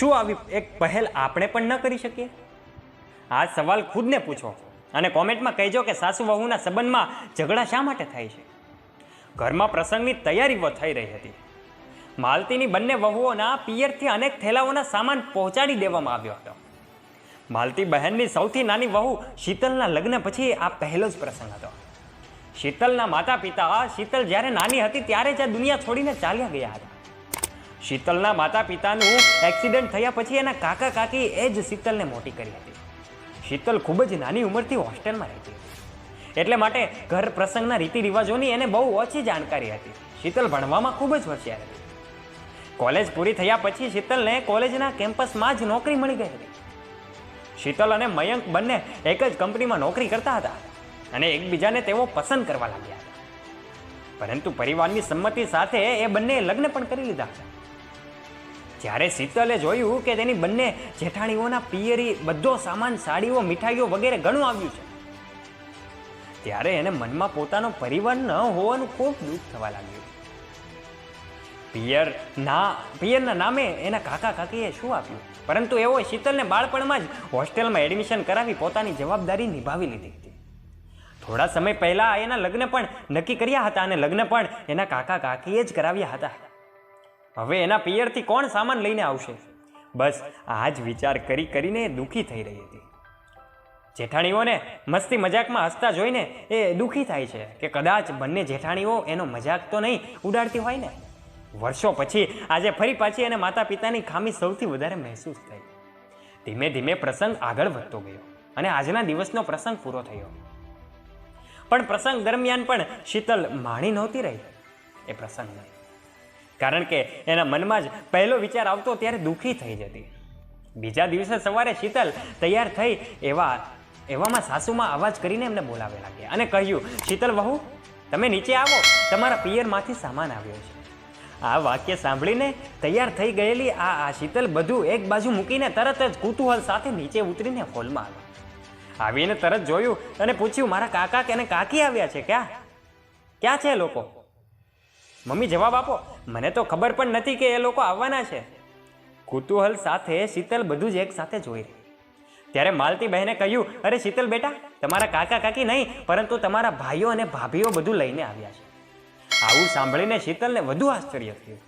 શું આવી એક પહેલ આપણે પણ ન કરી શકીએ? આ સવાલ ખુદને પૂછો અને કોમેન્ટમાં કહેજો કે સાસુ વહુના સંબંધમાં ઝઘડા શા માટે થાય છે? ઘરમાં પ્રસંગની તૈયારીઓ થઈ રહી હતી. માલતીની બંને વહુઓના પિયરથી અનેક થેલાઓના સામાન પહોંચાડી દેવામાં આવ્યો હતો. માલતી બહેનની સૌથી નાની વહુ શીતલના લગ્ન પછી આ પહેલો જ પ્રસંગ હતો. શીતલના માતા પિતા શીતલ જ્યારે નાની હતી ત્યારે જ આ દુનિયા છોડીને ચાલ્યા ગયા હતા. શીતલના માતા પિતાનું એક્સિડન્ટ થયા પછી એના કાકા કાકી એ જ શીતલને મોટી કરી હતી. શીતલ ખૂબ જ નાની ઉંમરથી હોસ્ટેલમાં રહેતી હતી. એટલે માટે ઘર પ્રસંગના રીતિ રિવાજોની એને બહુ ઓછી જાણકારી હતી. શીતલ ભણવામાં ખૂબ જ હોશિયાર હતી. કોલેજ પૂરી થયા પછી શીતલને કોલેજના કેમ્પસમાં જ નોકરી મળી ગઈ હતી. શીતલ અને મયંક બંને એક જ કંપનીમાં નોકરી કરતા હતા અને એકબીજાને તેઓ પસંદ કરવા લાગ્યા પરંતુ પરિવારની સંમતિ સાથે એ બંને લગ્ન પણ કરી લીધા હતા. જ્યારે શીતલે જોયું કે તેની બંને જેઠાણીઓના પિયરી બધો સામાન, સાડીઓ, મીઠાઈઓ વગેરે ઘણું આવ્યું છે, ત્યારે એને મનમાં પોતાનો પરિવાર ન હોવાનું ખૂબ દુઃખ થવા લાગ્યું. પિયર ના, પિયરના નામે એના કાકા કાકીએ શું આપ્યું? પરંતુ એવો શીતલને બાળપણમાં જ હોસ્ટેલમાં એડમિશન કરાવી પોતાની જવાબદારી નિભાવી લીધી હતી. થોડા સમય પહેલા એના લગ્ન પણ નક્કી કર્યા હતા અને લગ્ન પણ એના કાકા કાકીએ જ કરાવ્યા હતા. હવે એના પિયરથી કોણ સામાન લઈને આવશે? બસ આ જ વિચાર કરી કરીને દુઃખી થઈ રહી હતી. જેઠાણીઓને મસ્તી મજાકમાં હસતા જોઈને એ દુઃખી થાય છે કે કદાચ બંને જેઠાણીઓ એનો મજાક તો નહીં ઉડાડતી હોય ને? વર્ષો પછી આજે ફરી પાછી એને માતા પિતાની ખામી સૌથી વધારે મહેસૂસ થઈ. ધીમે ધીમે પ્રસંગ આગળ વધતો ગયો અને આજના દિવસનો પ્રસંગ પૂરો થયો. પણ પ્રસંગ દરમિયાન પણ શીતલ માણી નહોતી રહી. એ પ્રસંગને કારણ કે એના મનમાં જ પહેલો વિચાર આવતો ત્યારે દુઃખી થઈ જતી. બીજા દિવસે સવારે શીતલ તૈયાર થઈ એવા, એવામાં સાસુમાં અવાજ કરીને એમને બોલાવે લાગ્યા અને કહ્યું, શીતલ વહુ, તમે નીચે આવો, તમારા પિયરમાંથી સામાન આવ્યો છે. આ વાક્ય સાંભળીને તૈયાર થઈ ગયેલી આ આ શીતલ બધું એક બાજુ મૂકીને તરત જ કુતૂહલ સાથે નીચે ઉતરીને હોલમાં આવી આવીને તરત જોયું અને પૂછ્યું, મારા કાકા કે કાકી આવ્યા છે? ક્યાં? ક્યાં છે લોકો? મમ્મી જવાબ આપો. મને તો ખબર પણ નથી કે એ લોકો આવવાના છે. કુતૂહલ સાથે શીતલ બધું જ એક સાથે જોઈ રહી ત્યારે માલતી બહેને કહ્યું, અરે શીતલ બેટા, તમારા કાકા કાકી નહીં, પરંતુ તમારા ભાઈઓ અને ભાભીઓ બધું લઈને આવ્યા છે. આવું સાંભળીને શીતલને વધુ આશ્ચર્ય થયું.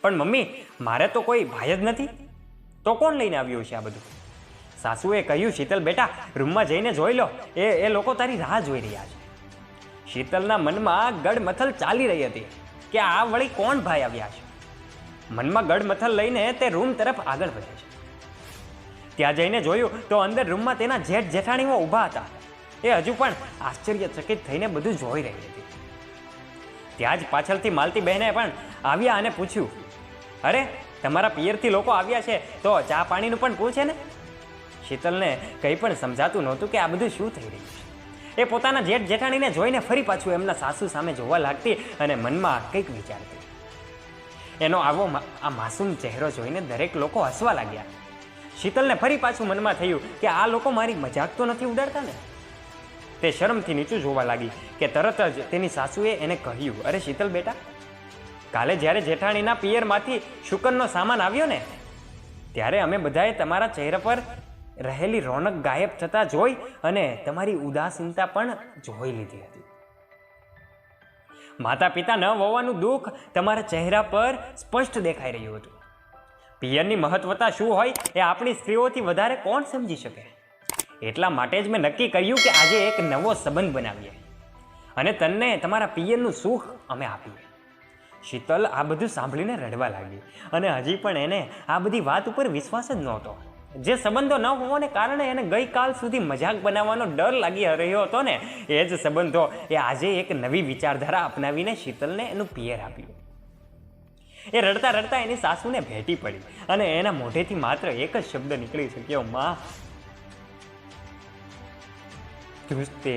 પણ મમ્મી, મારે તો કોઈ ભાઈ જ નથી. તો કોણ લઈને આવ્યું છે આ બધું? સાસુએ કહ્યું, શીતલ બેટા, રૂમમાં જઈને જોઈ લો. એ એ લોકો તારી રાહ જોઈ રહ્યા છે. શીતલના મનમાં ગડમથલ ચાલી રહી હતી કે આ વળી કોણ ભાઈ આવ્યા છે? મનમાં ગડમથલ લઈને તે રૂમ તરફ આગળ વધે છે. ત્યાં જઈને જોયું તો અંદર રૂમમાં તેના જેઠ જેઠાણીઓ ઊભા હતા. એ હજુ પણ આશ્ચર્યચકિત થઈને બધું જોઈ રહી હતી. ત્યાં જ પાછળથી માલતી બહેને પણ આવ્યા અને પૂછ્યું, અરે, તમારા પિયરથી લોકો આવ્યા છે, તો ચા પાણીનું પણ પૂછે ને? શીતલને કંઈ પણ સમજાતું નહોતું કે આ બધું શું થઈ રહ્યું છે. એ પોતાના જેઠ જેઠાણીને જોઈને ફરી પાછું એમના સાસુ સામે જોવા લાગતી અને મનમાં કંઈક વિચારતી. એનો આવો આ માસૂમ ચહેરો જોઈને દરેક લોકો હસવા લાગ્યા. શીતલને ફરી પાછું મનમાં થયું કે આ લોકો મારી મજાક તો નથી ઉડાડતા ને? તે શરમથી નીચું જોવા લાગી કે તરત જ તેની સાસુએ એને કહ્યું, અરે શીતલ બેટા, કાલે જ્યારે જેઠાણીના પિયરમાંથી શુકનનો સામાન આવ્યો ને, ત્યારે અમે બધાએ તમારા ચહેરા પર રહેલી રોનક ગાયબ થતા જોઈ અને તમારી ઉદાસીનતા પણ જોઈ લીધી હતી. માતા પિતા ન હોવાનું દુઃખ તમારા ચહેરા પર સ્પષ્ટ દેખાઈ રહ્યું હતું. પિયરની મહત્વતા શું હોય એ આપણી સ્ત્રીઓથી વધારે કોણ સમજી શકે? એટલા માટે જ મેં નક્કી કર્યું કે આજે એક નવો સંબંધ બનાવીએ. અને તને તમારા પિયરનું સુખ અમે આપીએ. શીતલ આ બધું સાંભળીને રડવા લાગી અને હજી પણ એને આ બધી વાત ઉપર વિશ્વાસ જ નહોતો. જે સંબંધો ન હોવાને કારણે એને ગઈકાલ સુધી મજાક બનાવવાનો ડર લાગી રહ્યો હતો ને, એ જ સંબંધો એ આજે એક નવી વિચારધારા અપનાવીને શીતલને એનું પિયર આપ્યું. એ રડતા રડતા એની સાસુને ભેટી પડી અને એના મોઢેથી માત્ર એક જ શબ્દ નીકળી શક્યો, માં ધ્રુસતે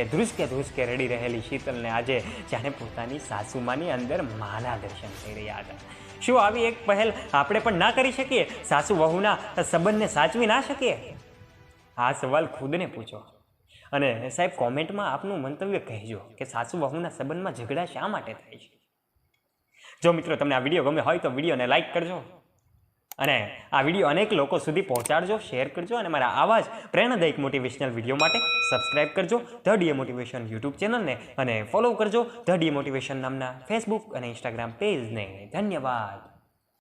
એ ધ્રુસકે ધ્રુસકે રડી રહેલી શીતલને આજે જાણે પોતાની સાસુમાની અંદર માના દર્શન થઈ રહ્યા હતા. શું આવી એક પહેલ આપણે પણ ના કરી શકીએ? સાસુ વહુના સંબંધને સાચવી ના શકીએ? આ સવાલ ખુદને પૂછો. અને સાહેબ, કોમેન્ટમાં આપનું મંતવ્ય કહેજો કે સાસુ વહુના સંબંધમાં ઝઘડા શા માટે થાય છે? જો મિત્રો તમને આ વીડિયો ગમે હોય તો વિડીયોને લાઈક કરજો. અને આ વીડિયો અનેક લોકો સુધી પહોંચાડજો, શેર કરજો અને મારા આવા જ પ્રેરણાદાયક મોટિવેશનલ વીડિયો માટે સબસ્ક્રાઇબ કરજો. ધ ડીએ મોટિવેશન યુટ્યુબ ચેનલને અને ફોલો કરજો. ધ ડીએ મોટિવેશન નામના ફેસબુક અને ઇન્સ્ટાગ્રામ પેજને ધન્યવાદ.